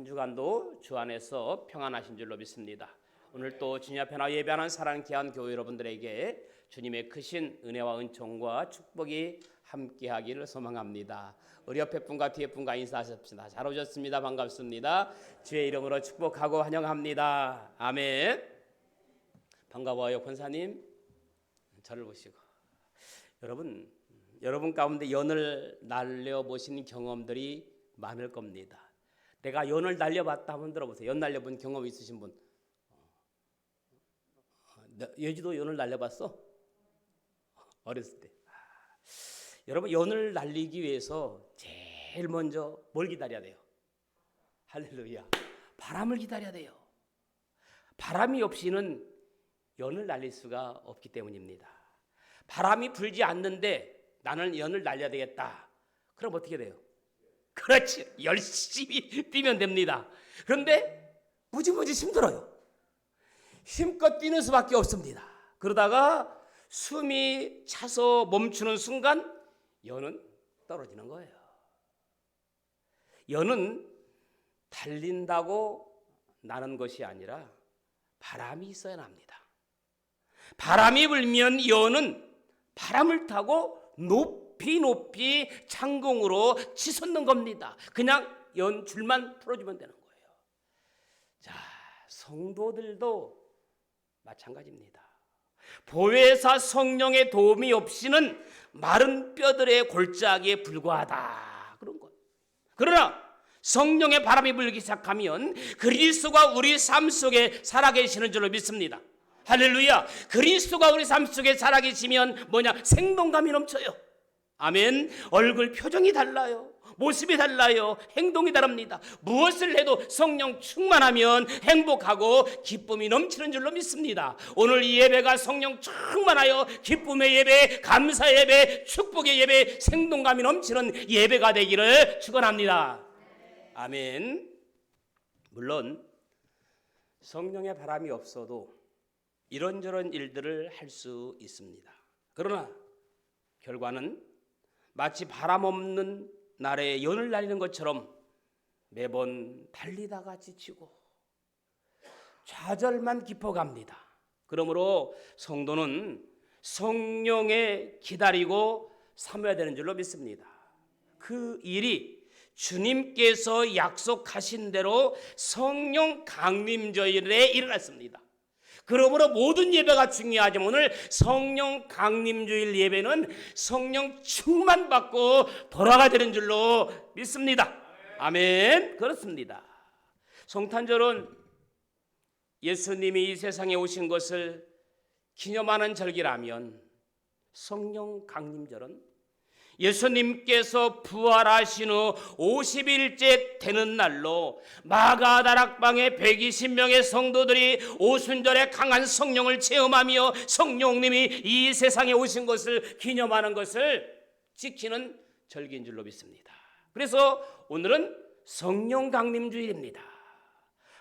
한 주간도 주 안에서 평안하신 줄로 믿습니다. 오늘 또 주님 앞에 나 예배하는 사랑하는 귀한 교회 여러분들에게 주님의 크신 은혜와 은총과 축복이 함께하기를 소망합니다. 우리 옆에 분과 뒤에 분과 인사하십시다. 잘 오셨습니다. 반갑습니다. 주의 이름으로 축복하고 환영합니다. 아멘. 반가워요, 권사님. 저를 보시고 여러분, 여러분 가운데 연을 날려 보신 경험들이 많을 겁니다. 내가 연을 날려봤다 한번 들어보세요. 연 날려본 경험 있으신 분? 어, 너- 예지도 연을 날려봤어? 어렸을 때. 아, 여러분 연을 날리기 위해서 제일 먼저 뭘 기다려야 돼요? 할렐루야. 바람을 기다려야 돼요. 바람이 없이는 연을 날릴 수가 없기 때문입니다. 바람이 불지 않는데 나는 연을 날려야 되겠다. 그럼 어떻게 돼요? 그렇지. 열심히 뛰면 됩니다. 그런데 무지무지 힘들어요. 힘껏 뛰는 수밖에 없습니다. 그러다가 숨이 차서 멈추는 순간 연은 떨어지는 거예요. 연은 달린다고 나는 것이 아니라 바람이 있어야 납니다. 바람이 불면 연은 바람을 타고 높 이 높이 창공으로 치솟는 겁니다. 그냥 연 줄만 풀어주면 되는 거예요. 자, 성도들도 마찬가지입니다. 보혜사 성령의 도움이 없이는 마른 뼈들의 골짜기에 불과하다. 그런 거예요. 그러나 성령의 바람이 불기 시작하면 그리스도가 우리 삶 속에 살아계시는 줄로 믿습니다. 할렐루야. 그리스도가 우리 삶 속에 살아계시면 뭐냐? 생동감이 넘쳐요. 아멘. 얼굴 표정이 달라요. 모습이 달라요. 행동이 다릅니다. 무엇을 해도 성령 충만하면 행복하고 기쁨이 넘치는 줄로 믿습니다. 오늘 이 예배가 성령 충만하여 기쁨의 예배, 감사 예배, 축복의 예배, 생동감이 넘치는 예배가 되기를 축원합니다. 아멘. 물론 성령의 바람이 없어도 이런저런 일들을 할 수 있습니다. 그러나 결과는 마치 바람 없는 날에 연을 날리는 것처럼 매번 달리다가 지치고 좌절만 깊어갑니다. 그러므로 성도는 성령에 기다리고 삼아야 되는 줄로 믿습니다. 그 일이 주님께서 약속하신 대로 성령 강림절에 일어났습니다. 그러므로 모든 예배가 중요하지만 오늘 성령 강림주일 예배는 성령 충만 받고 돌아가야 되는 줄로 믿습니다. 아멘. 그렇습니다. 성탄절은 예수님이 이 세상에 오신 것을 기념하는 절기라면 성령 강림절은 예수님께서 부활하신 후 50일째 되는 날로 마가다락방의 120명의 성도들이 오순절에 강한 성령을 체험하며 성령님이 이 세상에 오신 것을 기념하는 것을 지키는 절기인 줄로 믿습니다. 그래서 오늘은 성령 강림 주일입니다.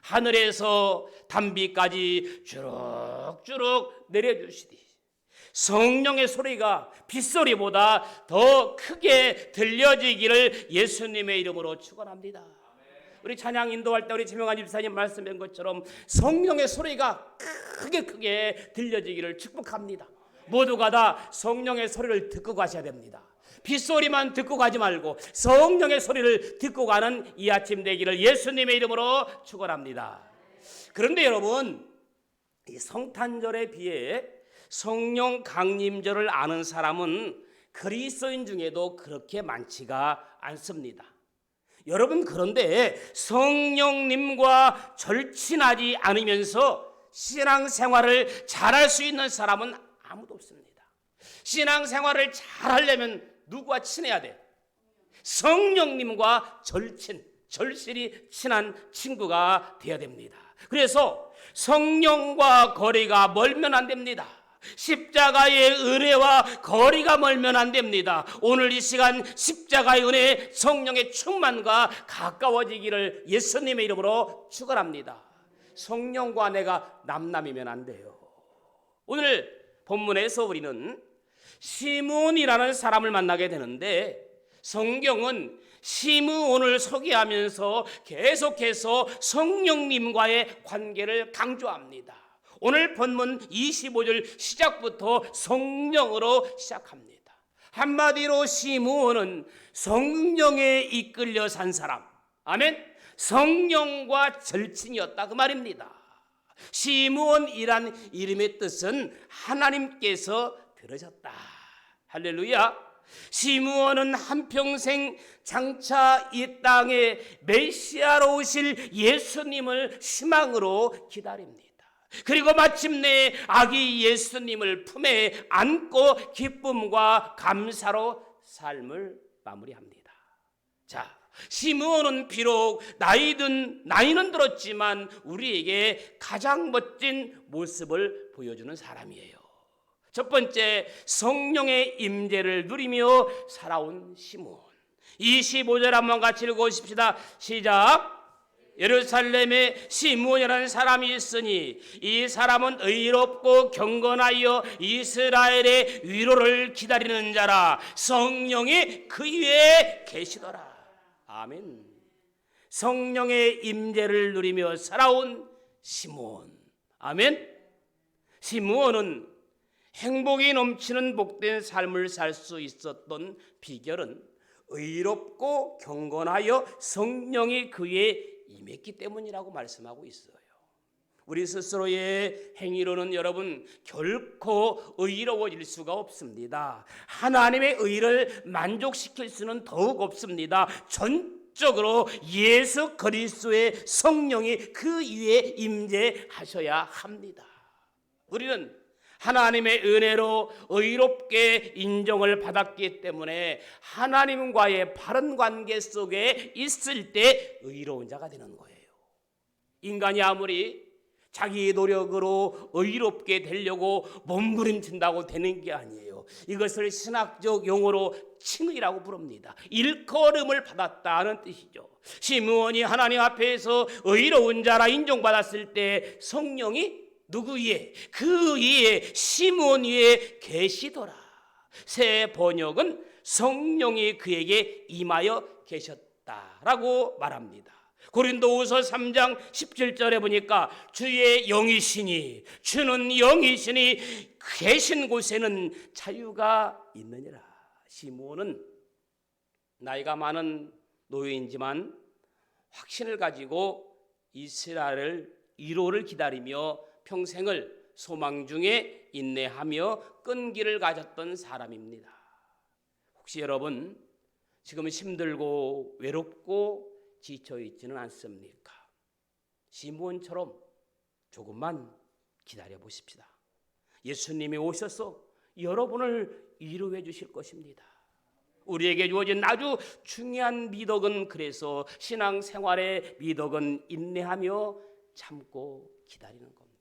하늘에서 단비까지 주룩주룩 내려주시디 성령의 소리가 빗소리보다 더 크게 들려지기를 예수님의 이름으로 축원합니다. 우리 찬양 인도할 때 우리 지명한 집사님 말씀한 것처럼 성령의 소리가 크게 크게 들려지기를 축복합니다. 모두가 다 성령의 소리를 듣고 가셔야 됩니다. 빗소리만 듣고 가지 말고 성령의 소리를 듣고 가는 이 아침 되기를 예수님의 이름으로 축원합니다. 그런데 여러분 이 성탄절에 비해 성령 강림절을 아는 사람은 그리스도인 중에도 그렇게 많지가 않습니다. 여러분 그런데 성령님과 절친하지 않으면서 신앙생활을 잘할 수 있는 사람은 아무도 없습니다. 신앙생활을 잘하려면 누구와 친해야 돼? 성령님과 절친, 절실히 친한 친구가 되어야 됩니다. 그래서 성령과 거리가 멀면 안 됩니다. 십자가의 은혜와 거리가 멀면 안 됩니다. 오늘 이 시간 십자가의 은혜, 성령의 충만과 가까워지기를 예수님의 이름으로 축원합니다. 성령과 내가 남남이면 안 돼요. 오늘 본문에서 우리는 시몬이라는 사람을 만나게 되는데 성경은 시므온을 소개하면서 계속해서 성령님과의 관계를 강조합니다. 오늘 본문 25절 시작부터 성령으로 시작합니다. 한마디로 시므온은 성령에 이끌려 산 사람. 아멘. 성령과 절친이었다 그 말입니다. 시므온이란 이름의 뜻은 하나님께서 들으셨다. 할렐루야. 시므온은 한평생 장차 이 땅에 메시아로 오실 예수님을 희망으로 기다립니다. 그리고 마침내 아기 예수님을 품에 안고 기쁨과 감사로 삶을 마무리합니다. 자, 시므온은 비록 나이든 나이는 들었지만 우리에게 가장 멋진 모습을 보여주는 사람이에요. 첫 번째 성령의 임재를 누리며 살아온 시므온. 25절 한번 같이 읽어 보십시다. 시작. 예루살렘에 시므온이라는 사람이 있으니 이 사람은 의롭고 경건하여 이스라엘의 위로를 기다리는 자라 성령이 그 위에 계시더라. 아멘. 성령의 임재를 누리며 살아온 시므온. 아멘. 시므온은 행복이 넘치는 복된 삶을 살 수 있었던 비결은 의롭고 경건하여 성령이 그에 임했기 때문이라고 말씀하고 있어요. 우리 스스로의 행위로는 여러분 결코 의로워질 수가 없습니다. 하나님의 의를 만족시킬 수는 더욱 없습니다. 전적으로 예수 그리스도의 성령이 그 위에 임재하셔야 합니다. 우리는 하나님의 은혜로 의롭게 인정을 받았기 때문에 하나님과의 바른 관계 속에 있을 때 의로운 자가 되는 거예요. 인간이 아무리 자기 노력으로 의롭게 되려고 몸부림친다고 되는 게 아니에요. 이것을 신학적 용어로 칭의라고 부릅니다. 일컬음을 받았다는 뜻이죠. 시므온이 하나님 앞에서 의로운 자라 인정받았을 때 성령이 누구 위에? 그 위에 시므온 위에 계시더라. 새 번역은 성령이 그에게 임하여 계셨다라고 말합니다. 고린도후서 3장 17절에 보니까 주의 영이시니 주는 영이시니 계신 곳에는 자유가 있느니라. 시므온은 나이가 많은 노예이지만 확신을 가지고 이스라엘을 위로를 기다리며 평생을 소망 중에 인내하며 끈기를 가졌던 사람입니다. 혹시 여러분 지금 힘들고 외롭고 지쳐 있지는 않습니까? 시므온처럼 조금만 기다려 보십시다. 예수님이 오셔서 여러분을 위로해 주실 것입니다. 우리에게 주어진 아주 중요한 미덕은 그래서 신앙 생활의 미덕은 인내하며 참고 기다리는 겁니다.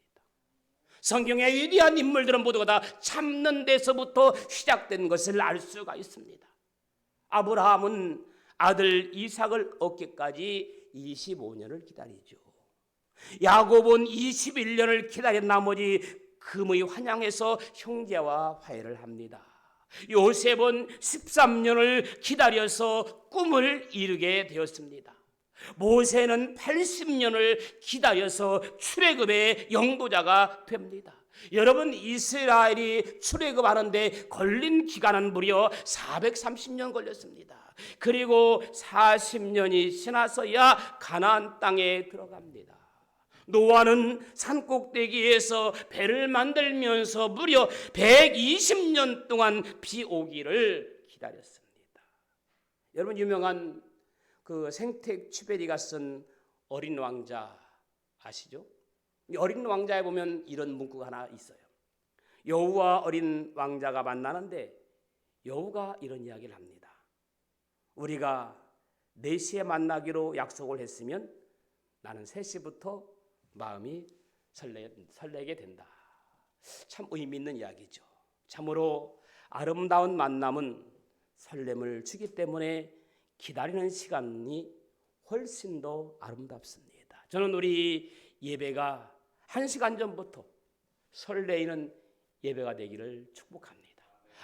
성경의 위대한 인물들은 모두가 다 참는 데서부터 시작된 것을 알 수가 있습니다. 아브라함은 아들 이삭을 얻기까지 25년을 기다리죠. 야곱은 21년을 기다린 나머지 금의 환양에서 형제와 화해를 합니다. 요셉은 13년을 기다려서 꿈을 이루게 되었습니다. 모세는 80년을 기다려서 출애굽의 영도자가 됩니다. 여러분 이스라엘이 출애굽하는데 걸린 기간은 무려 430년 걸렸습니다. 그리고 40년이 지나서야 가나안 땅에 들어갑니다. 노아는 산 꼭대기에서 배를 만들면서 무려 120년 동안 비 오기를 기다렸습니다. 여러분 유명한 그 생텍 추베리가 쓴 어린 왕자 아시죠? 어린 왕자에 보면 이런 문구가 하나 있어요. 여우와 어린 왕자가 만나는데 여우가 이런 이야기를 합니다. 우리가 4시에 만나기로 약속을 했으면 나는 3시부터 마음이 설레, 설레게 된다. 참 의미 있는 이야기죠. 참으로 아름다운 만남은 설렘을 주기 때문에 기다리는 시간이 훨씬 더 아름답습니다. 저는 우리 예배가 한 시간 전부터 설레이는 예배가 되기를 축복합니다.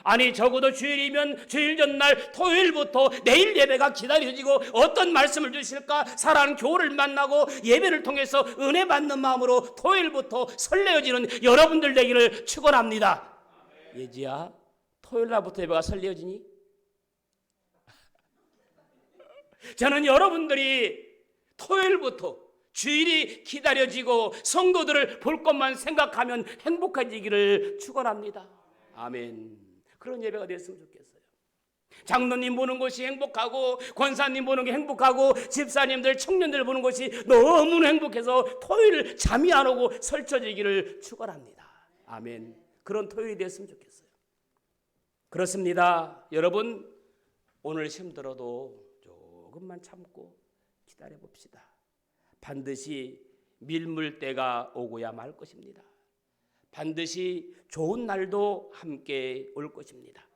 아니 적어도 주일이면 주일 전날 토요일부터 내일 예배가 기다려지고 어떤 말씀을 주실까 사랑하는 교우를 만나고 예배를 통해서 은혜 받는 마음으로 토요일부터 설레어지는 여러분들 되기를 축원합니다. 예지야 토요일 날부터 예배가 설레어지니? 저는 여러분들이 토요일부터 주일이 기다려지고 성도들을 볼 것만 생각하면 행복해지기를 축원합니다. 아멘. 그런 예배가 됐으면 좋겠어요. 장로님 보는 것이 행복하고 권사님 보는 게 행복하고 집사님들 청년들 보는 것이 너무 행복해서 토요일 잠이 안 오고 설쳐지기를 축원합니다. 아멘. 그런 토요일이 됐으면 좋겠어요. 그렇습니다. 여러분 오늘 힘들어도 조금만 참고 기다려 봅시다. 반드시 밀물 때가 오고야 말 것입니다. 반드시 좋은 날도 함께 올 것입니다.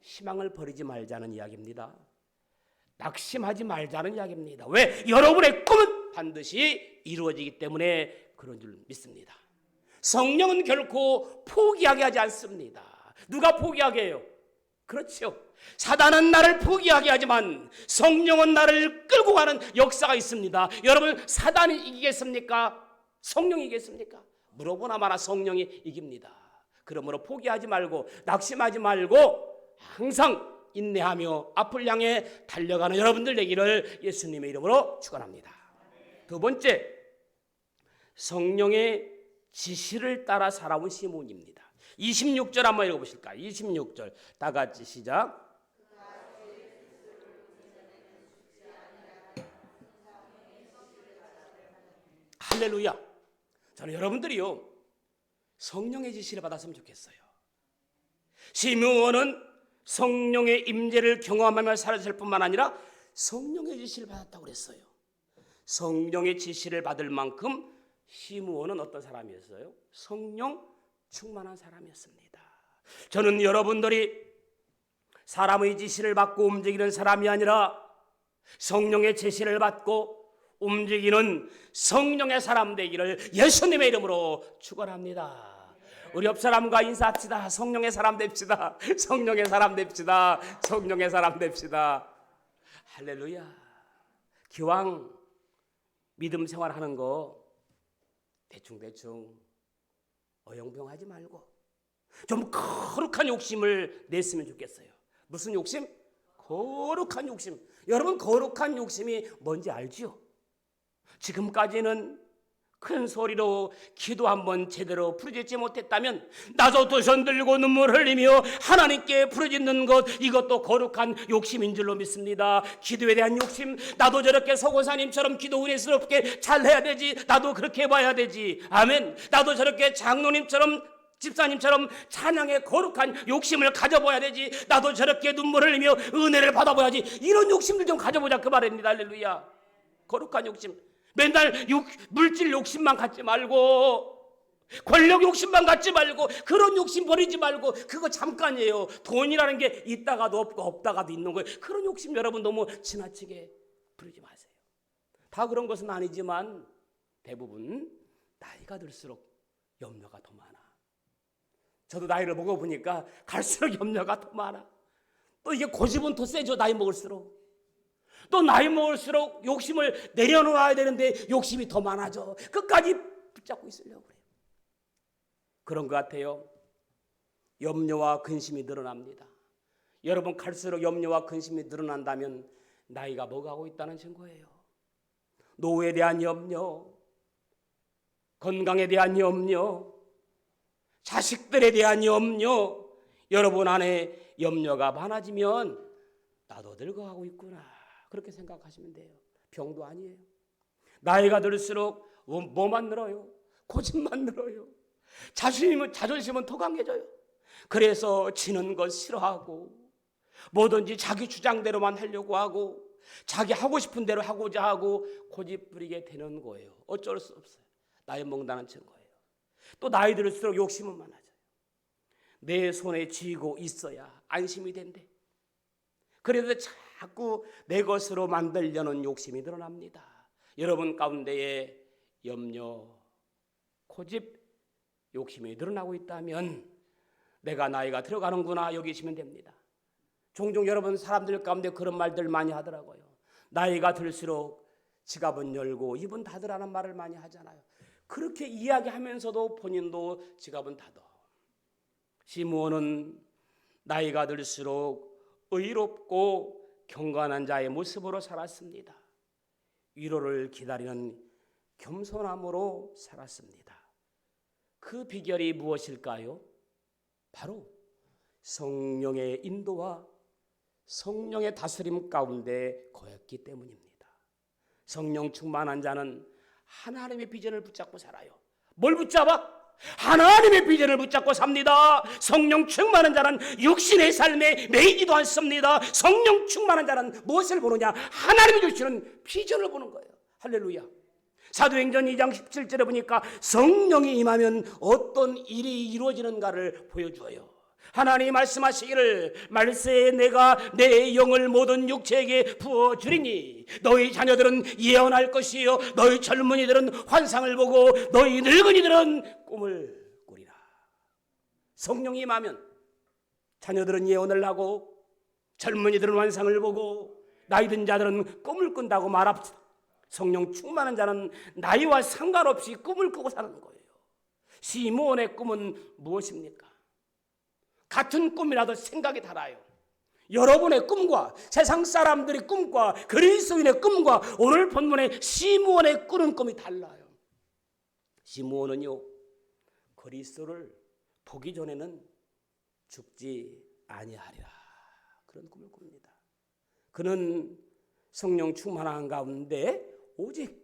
희망을 버리지 말자는 이야기입니다. 낙심하지 말자는 이야기입니다. 왜? 여러분의 꿈은 반드시 이루어지기 때문에 그런 줄 믿습니다. 성령은 결코 포기하게 하지 않습니다. 누가 포기하게 해요? 그렇죠. 사단은 나를 포기하게 하지만 성령은 나를 끌고 가는 역사가 있습니다. 여러분, 사단이 이기겠습니까? 성령이 이기겠습니까? 물어보나 마나 성령이 이깁니다. 그러므로 포기하지 말고 낙심하지 말고 항상 인내하며 앞을 향해 달려가는 여러분들 되기를 예수님의 이름으로 축원합니다. 두 번째, 성령의 지시를 따라 살아온 시몬입니다. 26절 한번 읽어보실까요? 26절 다 같이 시작. 할렐루야. 저는 여러분들이요 성령의 지시를 받았으면 좋겠어요. 시므온은 성령의 임재를 경험하며 살았을 뿐만 아니라 성령의 지시를 받았다고 그랬어요. 성령의 지시를 받을 만큼 시므온은 어떤 사람이었어요? 성령 충만한 사람이었습니다. 저는 여러분들이 사람의 지시를 받고 움직이는 사람이 아니라 성령의 지시를 받고 움직이는 성령의 사람 되기를 예수님의 이름으로 축원합니다. 우리 옆 사람과 인사합시다. 성령의 사람 됩시다. 성령의 사람 됩시다. 성령의 사람 됩시다. 할렐루야. 기왕 믿음 생활하는 거 대충 대충 어영병하지 말고 좀 거룩한 욕심을 냈으면 좋겠어요. 무슨 욕심? 거룩한 욕심. 여러분 거룩한 욕심이 뭔지 알지요? 지금까지는 큰 소리로 기도 한번 제대로 부르짖지 못했다면 나도 두손 들고 눈물 흘리며 하나님께 부르짖는 것 이것도 거룩한 욕심인 줄로 믿습니다. 기도에 대한 욕심 나도 저렇게 서고사님처럼 기도 은혜스럽게 잘해야 되지 나도 그렇게 봐야 되지. 아멘. 나도 저렇게 장로님처럼 집사님처럼 찬양의 거룩한 욕심을 가져봐야 되지 나도 저렇게 눈물 흘리며 은혜를 받아봐야지. 이런 욕심을 좀 가져보자 그 말입니다. 할렐루야. 거룩한 욕심 맨날 욕, 물질 욕심만 갖지 말고 권력 욕심만 갖지 말고 그런 욕심 버리지 말고 그거 잠깐이에요. 돈이라는 게 있다가도 없고 없다가도 있는 거예요. 그런 욕심 여러분 너무 지나치게 부리지 마세요. 다 그런 것은 아니지만 대부분 나이가 들수록 염려가 더 많아. 저도 나이를 먹어보니까 갈수록 염려가 더 많아. 또 이게 고집은 더 세죠. 나이 먹을수록. 또 나이 먹을수록 욕심을 내려놓아야 되는데 욕심이 더 많아져. 끝까지 붙잡고 있으려고 그래요. 그런 것 같아요. 염려와 근심이 늘어납니다. 여러분 갈수록 염려와 근심이 늘어난다면 나이가 먹어가고 있다는 증거예요. 노후에 대한 염려, 건강에 대한 염려, 자식들에 대한 염려, 여러분 안에 염려가 많아지면 나도 늙어가고 있구나. 그렇게 생각하시면 돼요. 병도 아니에요. 나이가 들수록 뭐만 늘어요? 고집만 늘어요. 자신이면 자존심은 더 강해져요. 그래서 지는 것 싫어하고 뭐든지 자기 주장대로만 하려고 하고 자기 하고 싶은 대로 하고자 하고 고집 부리게 되는 거예요. 어쩔 수 없어요. 나이 먹는다는 증거예요. 또 나이 들수록 욕심은 많아져요. 내 손에 쥐고 있어야 안심이 된대. 그래도 자꾸 내 것으로 만들려는 욕심이 드러납니다. 여러분 가운데에 염려, 고집, 욕심이 드러나고 있다면 내가 나이가 들어가는구나 여기시면 됩니다. 종종 여러분 사람들 가운데 그런 말들 많이 하더라고요. 나이가 들수록 지갑은 열고 입은 닫으라는 말을 많이 하잖아요. 그렇게 이야기하면서도 본인도 지갑은 닫아. 시므온은 나이가 들수록 의롭고 경건한 자의 모습으로 살았습니다. 위로를 기다리는 겸손함으로 살았습니다. 그 비결이 무엇일까요? 바로 성령의 인도와 성령의 다스림 가운데 거했기 때문입니다. 성령 충만한 자는 하나님의 비전을 붙잡고 살아요. 뭘 붙잡아? 하나님의 비전을 붙잡고 삽니다. 성령 충만한 자는 육신의 삶에 매이지도 않습니다. 성령 충만한 자는 무엇을 보느냐? 하나님이 주시는 비전을 보는 거예요. 할렐루야. 사도행전 2장 17절에 보니까 성령이 임하면 어떤 일이 이루어지는가를 보여주어요. 하나님 말씀하시기를 말세에 내가 내 영을 모든 육체에게 부어 주리니 너희 자녀들은 예언할 것이요 너희 젊은이들은 환상을 보고 너희 늙은이들은 꿈을 꾸리라. 성령이 임하면 자녀들은 예언을 하고 젊은이들은 환상을 보고 나이 든 자들은 꿈을 꾼다고 말합니다. 성령 충만한 자는 나이와 상관없이 꿈을 꾸고 사는 거예요. 시므온의 꿈은 무엇입니까? 같은 꿈이라도 생각이 달라요. 여러분의 꿈과 세상 사람들의 꿈과 그리스도인의 꿈과 오늘 본문의 시므온의 꾸는 꿈이 달라요. 시므온은요 그리스도를 보기 전에는 죽지 아니하리라 그런 꿈을 꿉니다. 그는 성령 충만한 가운데 오직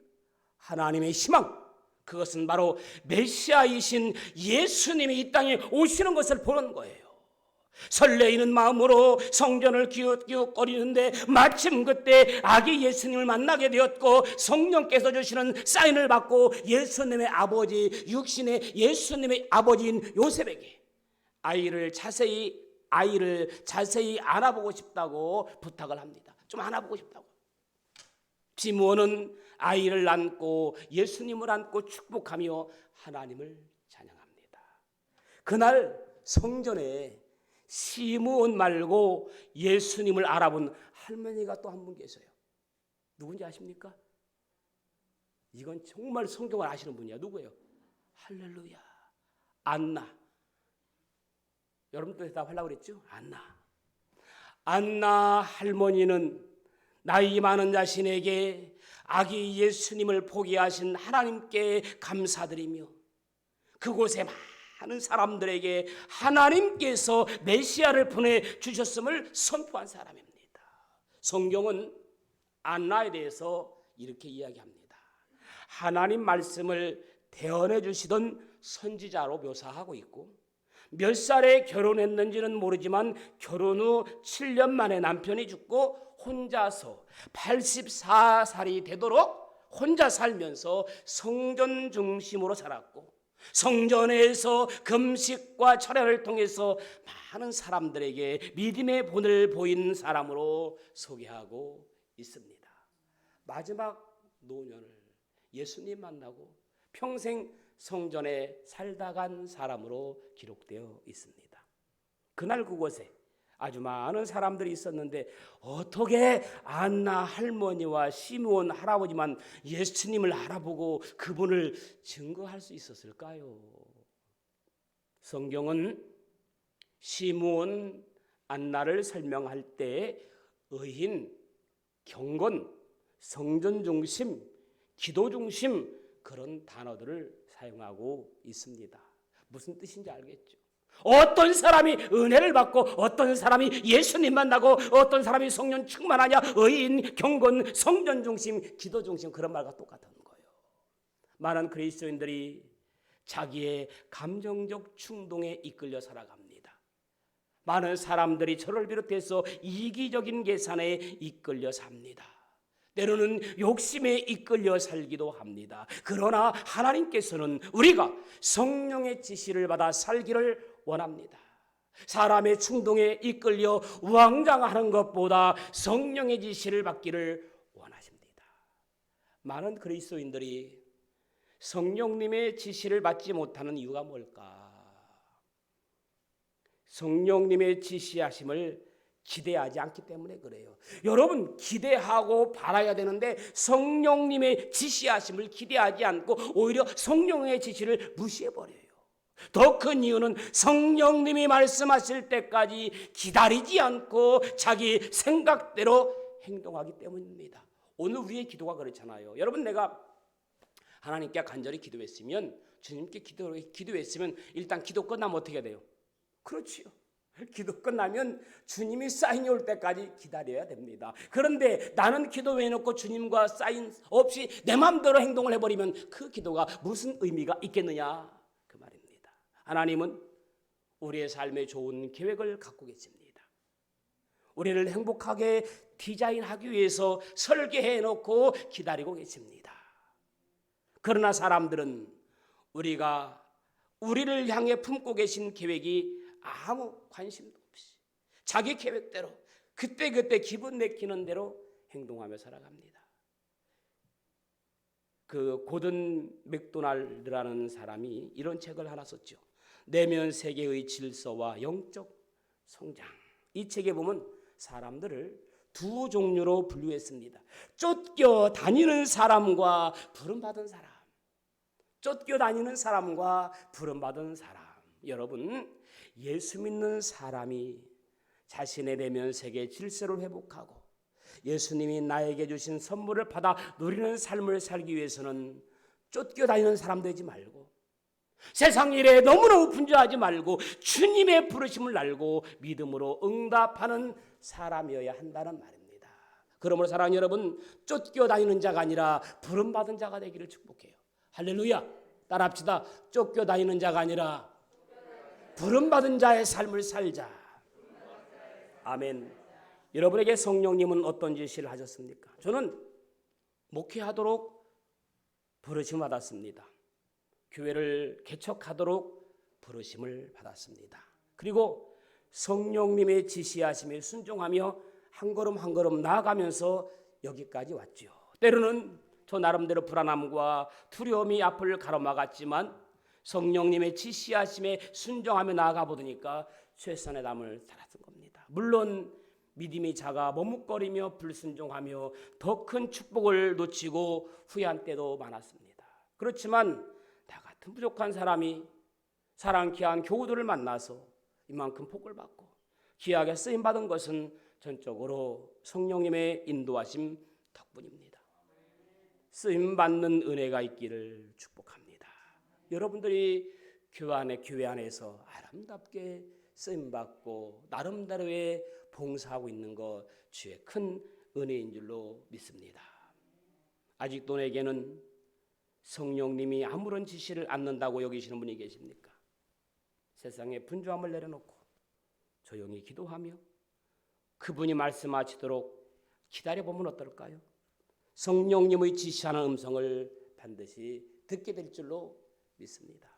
하나님의 희망 그것은 바로 메시아이신 예수님이 이 땅에 오시는 것을 보는 거예요. 설레이는 마음으로 성전을 기웃기웃 거리는데 마침 그때 아기 예수님을 만나게 되었고 성령께서 주시는 사인을 받고 예수님의 아버지 육신의 예수님의 아버지인 요셉에게 아이를 자세히 아이를 자세히 알아보고 싶다고 부탁을 합니다. 좀 알아보고 싶다고. 시므온은 아이를 안고 예수님을 안고 축복하며 하나님을 찬양합니다. 그날 성전에 시므온 말고 예수님을 알아본 할머니가 또 한 분 계세요. 누군지 아십니까? 이건 정말 성경을 아시는 분이야. 누구예요? 할렐루야. 안나. 여러분도 대답하려고 그랬죠? 안나. 안나 할머니는 나이 많은 자신에게 아기 예수님을 포기하신 하나님께 감사드리며 그곳에 많은 사람들에게 하나님께서 메시아를 보내 주셨음을 선포한 사람입니다. 성경은 안나에 대해서 이렇게 이야기합니다. 하나님 말씀을 대언해 주시던 선지자로 묘사하고 있고 몇 살에 결혼했는지는 모르지만 결혼 후 7년 만에 남편이 죽고 혼자서 84살이 되도록 혼자 살면서 성전 중심으로 살았고 성전에서 금식과 철야를 통해서 많은 사람들에게 믿음의 본을 보인 사람으로 소개하고 있습니다. 마지막 노년을 예수님 만나고 평생 성전에 살다 간 사람으로 기록되어 있습니다. 그날 그곳에 아주 많은 사람들이 있었는데 어떻게 안나 할머니와 시므온 할아버지만 예수님을 알아보고 그분을 증거할 수 있었을까요? 성경은 시므온 안나를 설명할 때 의인, 경건, 성전 중심, 기도 중심 그런 단어들을 사용하고 있습니다. 무슨 뜻인지 알겠죠? 어떤 사람이 은혜를 받고 어떤 사람이 예수님 만나고 어떤 사람이 성령 충만하냐 의인 경건 성전 중심 기도 중심 그런 말과 똑같은 거예요. 많은 그리스도인들이 자기의 감정적 충동에 이끌려 살아갑니다. 많은 사람들이 저를 비롯해서 이기적인 계산에 이끌려 삽니다. 때로는 욕심에 이끌려 살기도 합니다. 그러나 하나님께서는 우리가 성령의 지시를 받아 살기를 원합니다. 사람의 충동에 이끌려 우왕좌왕하는 것보다 성령의 지시를 받기를 원하십니다. 많은 그리스도인들이 성령님의 지시를 받지 못하는 이유가 뭘까? 성령님의 지시하심을 기대하지 않기 때문에 그래요. 여러분 기대하고 바라야 되는데 성령님의 지시하심을 기대하지 않고 오히려 성령의 지시를 무시해 버려요. 더 큰 이유는 성령님이 말씀하실 때까지 기다리지 않고 자기 생각대로 행동하기 때문입니다. 오늘 우리의 기도가 그렇잖아요. 여러분 내가 하나님께 간절히 기도했으면 주님께 기도, 기도했으면 일단 기도 끝나면 어떻게 돼요? 그렇지요. 기도 끝나면 주님이 사인이 올 때까지 기다려야 됩니다. 그런데 나는 기도 해놓고 주님과 사인 없이 내 마음대로 행동을 해버리면 그 기도가 무슨 의미가 있겠느냐. 하나님은 우리의 삶에 좋은 계획을 갖고 계십니다. 우리를 행복하게 디자인하기 위해서 설계해 놓고 기다리고 계십니다. 그러나 사람들은 우리가 우리를 향해 품고 계신 계획이 아무 관심도 없이 자기 계획대로 그때그때 기분 내키는 대로 행동하며 살아갑니다. 그 고든 맥도날드라는 사람이 이런 책을 하나 썼죠. 내면 세계의 질서와 영적 성장. 이 책에 보면 사람들을 두 종류로 분류했습니다. 쫓겨 다니는 사람과 부름받은 사람. 쫓겨 다니는 사람과 부름받은 사람. 여러분, 예수 믿는 사람이 자신의 내면 세계 질서를 회복하고 예수님이 나에게 주신 선물을 받아 누리는 삶을 살기 위해서는 쫓겨 다니는 사람 되지 말고 세상 일에 너무너무 분주하지 말고 주님의 부르심을 알고 믿음으로 응답하는 사람이어야 한다는 말입니다. 그러므로 사랑하는 여러분 쫓겨 다니는 자가 아니라 부름 받은 자가 되기를 축복해요. 할렐루야. 따라합시다. 쫓겨 다니는 자가 아니라 부름 받은 자의 삶을 살자. 아멘. 여러분에게 성령님은 어떤 지시를 하셨습니까? 저는 목회하도록 부르심 받았습니다. 교회를 개척하도록 부르심을 받았습니다. 그리고 성령님의 지시하심에 순종하며 한 걸음 한 걸음 나아가면서 여기까지 왔죠. 때로는 저 나름대로 불안함과 두려움이 앞을 가로막았지만 성령님의 지시하심에 순종하며 나아가 보니까 최선의 담을 달았던 겁니다. 물론 믿음이 작아 머뭇거리며 불순종하며 더 큰 축복을 놓치고 후회한 때도 많았습니다. 그렇지만 나 같은 부족한 사람이 사랑 귀한 교우들을 만나서 이만큼 복을 받고 귀하게 쓰임 받은 것은 전적으로 성령님의 인도하심 덕분입니다. 쓰임 받는 은혜가 있기를 축복합니다. 여러분들이 교회 안에 교회 안에서 아름답게 쓰임 받고 나름대로의 봉사하고 있는 것 주의 큰 은혜인 줄로 믿습니다. 아직도 내게는 성령님이 아무런 지시를 않는다고 여기시는 분이 계십니까? 세상에 분주함을 내려놓고 조용히 기도하며 그분이 말씀하시도록 기다려보면 어떨까요? 성령님의 지시하는 음성을 반드시 듣게 될 줄로 믿습니다.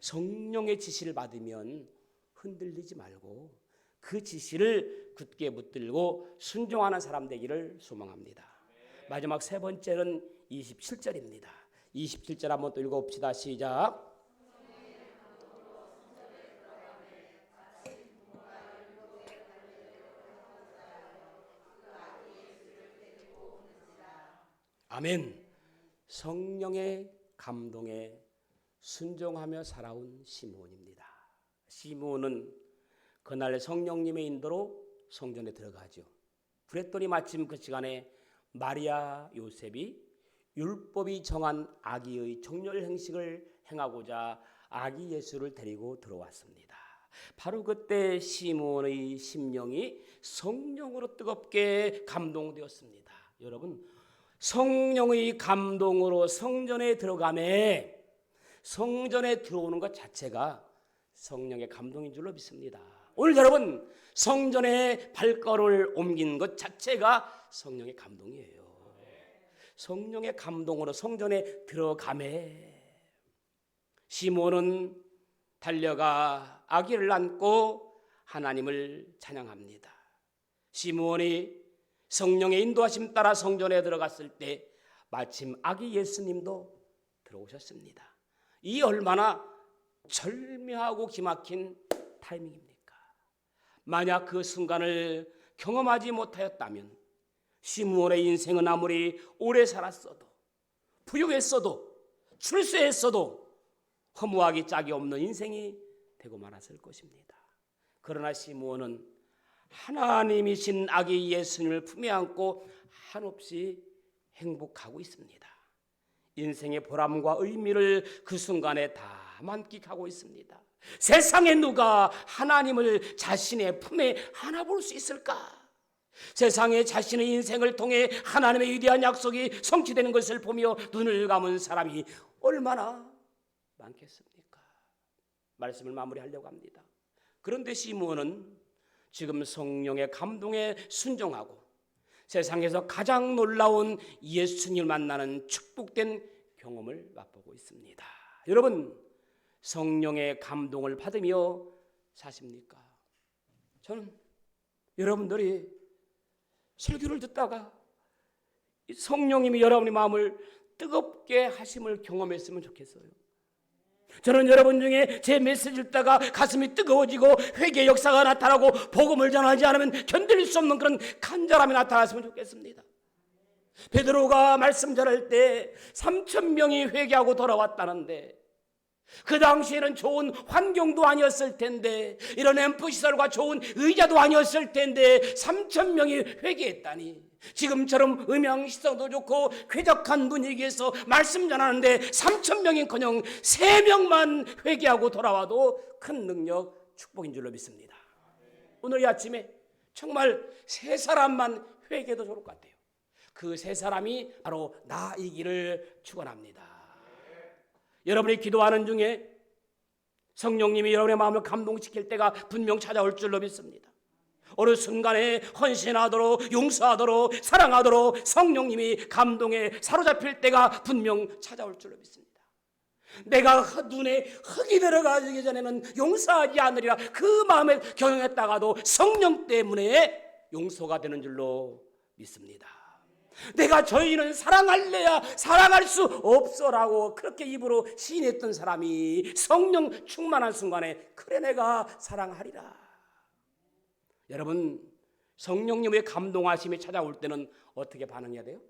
성령의 지시를 받으면 흔들리지 말고 그 지시를 굳게 붙들고 순종하는 사람 되기를 소망합니다. 마지막 세 번째는 27절입니다. 27절 한번 또 읽어봅시다. 시작. 아멘. 성령의 감동에 순종하며 살아온 시몬입니다. 시몬은 그날 성령님의 인도로 성전에 들어가죠. 그랬더니 마침 그 시간에 마리아 요셉이 율법이 정한 아기의 정렬 행식을 행하고자 아기 예수를 데리고 들어왔습니다. 바로 그때 시몬의 심령이 성령으로 뜨겁게 감동되었습니다. 여러분, 성령의 감동으로 성전에 들어가매 성전에 들어오는 것 자체가 성령의 감동인 줄로 믿습니다. 오늘 여러분 성전에 발걸음을 옮긴 것 자체가 성령의 감동이에요. 성령의 감동으로 성전에 들어가매 시몬은 달려가 아기를 안고 하나님을 찬양합니다. 시몬이 성령의 인도하심 따라 성전에 들어갔을 때 마침 아기 예수님도 들어오셨습니다. 이 얼마나 절묘하고 기막힌 타이밍입니까? 만약 그 순간을 경험하지 못하였다면 시므온의 인생은 아무리 오래 살았어도 부유했어도 출세했어도 허무하기 짝이 없는 인생이 되고 말았을 것입니다. 그러나 시므온은 하나님이신 아기 예수님을 품에 안고 한없이 행복하고 있습니다. 인생의 보람과 의미를 그 순간에 다 만끽하고 있습니다. 세상에 누가 하나님을 자신의 품에 안아볼 수 있을까? 세상에 자신의 인생을 통해 하나님의 위대한 약속이 성취되는 것을 보며 눈을 감은 사람이 얼마나 많겠습니까? 말씀을 마무리하려고 합니다. 그런데 시므온은 지금 성령의 감동에 순종하고 세상에서 가장 놀라운 예수님을 만나는 축복된 경험을 맛보고 있습니다. 여러분 성령의 감동을 받으며 사십니까? 저는 여러분들이 설교를 듣다가 이 성령님이 여러분의 마음을 뜨겁게 하심을 경험했으면 좋겠어요. 저는 여러분 중에 제 메시지를 듣다가 가슴이 뜨거워지고 회개 역사가 나타나고 복음을 전하지 않으면 견딜 수 없는 그런 간절함이 나타났으면 좋겠습니다. 베드로가 말씀 전할 때 3천 명이 회개하고 돌아왔다는데 그 당시에는 좋은 환경도 아니었을 텐데 이런 앰프 시설과 좋은 의자도 아니었을 텐데 3천 명이 회개했다니 지금처럼 음향 시설도 좋고 쾌적한 분위기에서 말씀 전하는데 3천 명인커녕 3명만 회개하고 돌아와도 큰 능력 축복인 줄로 믿습니다. 오늘 이 아침에 정말 세 사람만 회개도 좋을 것 같아요. 그 세 사람이 바로 나이기를 축원합니다. 여러분이 기도하는 중에 성령님이 여러분의 마음을 감동시킬 때가 분명 찾아올 줄로 믿습니다. 어느 순간에 헌신하도록 용서하도록 사랑하도록 성령님이 감동에 사로잡힐 때가 분명 찾아올 줄로 믿습니다. 내가 눈에 흙이 들어가기 전에는 용서하지 않으리라 그 마음에 경영했다가도 성령 때문에 용서가 되는 줄로 믿습니다. 내가 저희는 사랑할래야 사랑할 수 없어라고 그렇게 입으로 시인했던 사람이 성령 충만한 순간에 그래 내가 사랑하리라. 여러분 성령님의 감동하심이 찾아올 때는 어떻게 반응해야 돼요?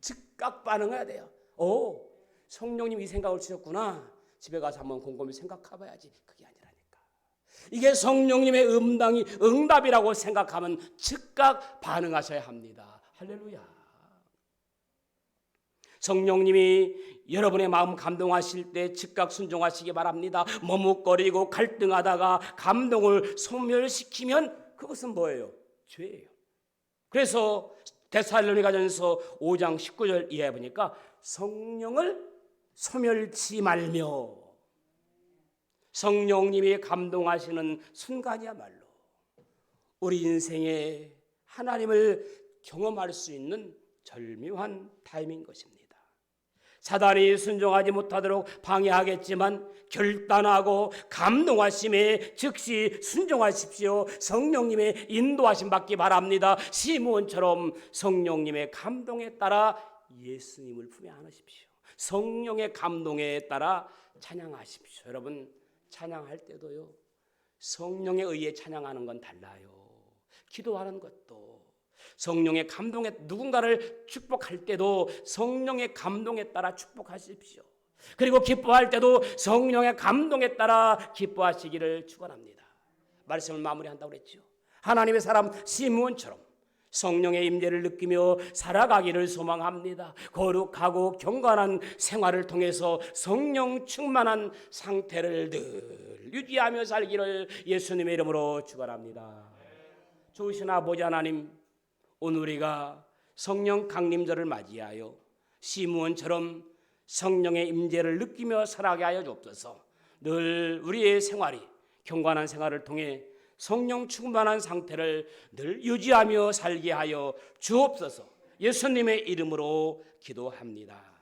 즉각 반응해야 돼요. 오 성령님 이 생각을 주셨구나. 집에 가서 한번 곰곰이 생각해봐야지. 이게 성령님의 음당이 응답이라고 생각하면 즉각 반응하셔야 합니다. 할렐루야. 성령님이 여러분의 마음 감동하실 때 즉각 순종하시기 바랍니다. 머뭇거리고 갈등하다가 감동을 소멸시키면 그것은 뭐예요? 죄예요. 그래서 데살로니가전서 5장 19절 이해해 보니까 성령을 소멸치 말며 성령님이 감동하시는 순간이야말로 우리 인생에 하나님을 경험할 수 있는 절묘한 타임인 것입니다. 사단이 순종하지 못하도록 방해하겠지만 결단하고 감동하심에 즉시 순종하십시오. 성령님의 인도하심 받기 바랍니다. 시므온처럼 성령님의 감동에 따라 예수님을 품에 안으십시오. 성령의 감동에 따라 찬양하십시오. 여러분 찬양할 때도요. 성령에 의해 찬양하는 건 달라요. 기도하는 것도 성령의 감동에 누군가를 축복할 때도 성령의 감동에 따라 축복하십시오. 그리고 기뻐할 때도 성령의 감동에 따라 기뻐하시기를 축원합니다. 말씀을 마무리한다고 그랬죠. 하나님의 사람 시므온처럼 성령의 임재를 느끼며 살아가기를 소망합니다. 거룩하고 경건한 생활을 통해서 성령 충만한 상태를 늘 유지하며 살기를 예수님의 이름으로 축원합니다. 좋으신 아버지 하나님 오늘 우리가 성령 강림절을 맞이하여 시므온처럼 성령의 임재를 느끼며 살아가게 하여 주옵소서. 늘 우리의 생활이 경건한 생활을 통해 성령 충만한 상태를 늘 유지하며 살게 하여 주옵소서. 예수님의 이름으로 기도합니다.